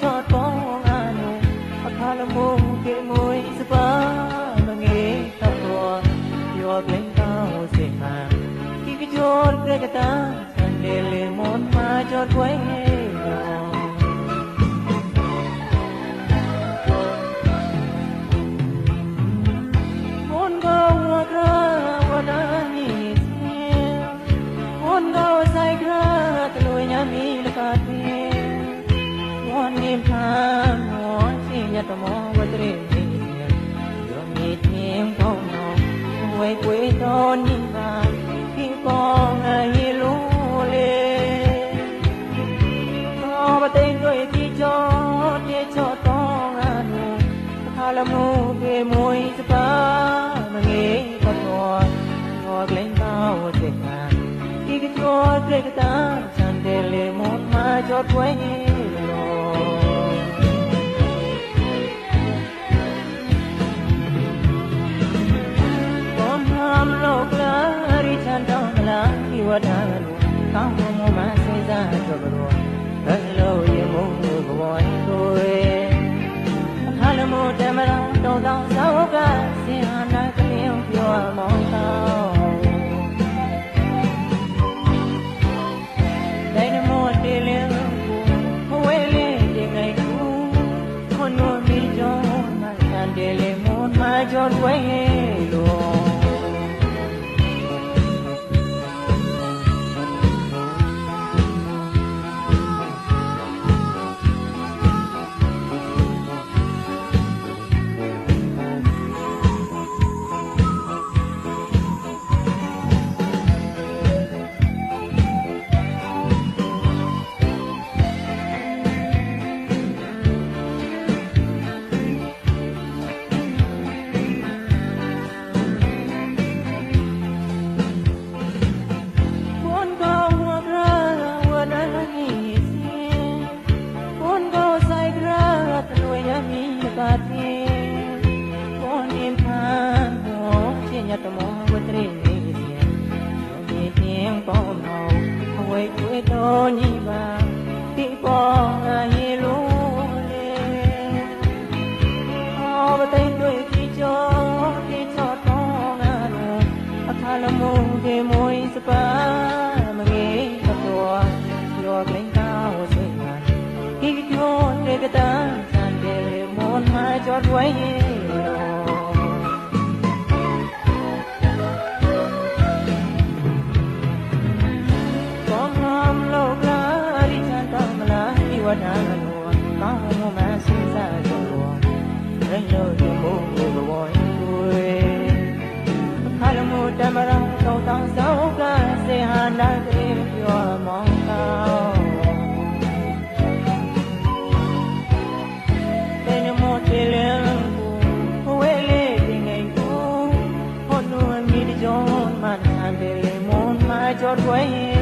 cho tông ano akala mo ke moy sa pa mangi kapwa yo ben tao se ha ki ki jor pre ka ta sandele mon ma jor kwe yo กาดเพีย tim ko no Wei kwe to ni ba Ki ko nga yi lu le တော်မသိမ့်တွေ့ပြီးကြောတေချောတော်ငါတို့အခါလမှုပြေမွေးစပါမငေးတော်တော်ကလင်းပါဝတ်တဲ့ခံဒီကကြောတဲ့ကတာစံတယ်လေမွန်မကြောတွဲတော် လားဒီဝဒန်ကောင်းမမစေစားတော်တော်ဘယ်လိုရမို့ဘဝကိုအခါလမို့တမရာတောင်းတောင်းသောကစင်ဟာနာကလျောပြောမောင်းတော tomo ဒံနောကောင်းမှုမဆင်းစားသောရညို့ဒီမို့ဘဝကိုအခါလမတမရသောတောင်းသောကစေဟာနာတိပြောမောင်းသောတဲ့မောတေလံကိုဝဲလေးဒီငိန်ကိုဟောနုမီဒီဂျွန်မန်အန်တယ်မွန်မာဂျော်ဝဲ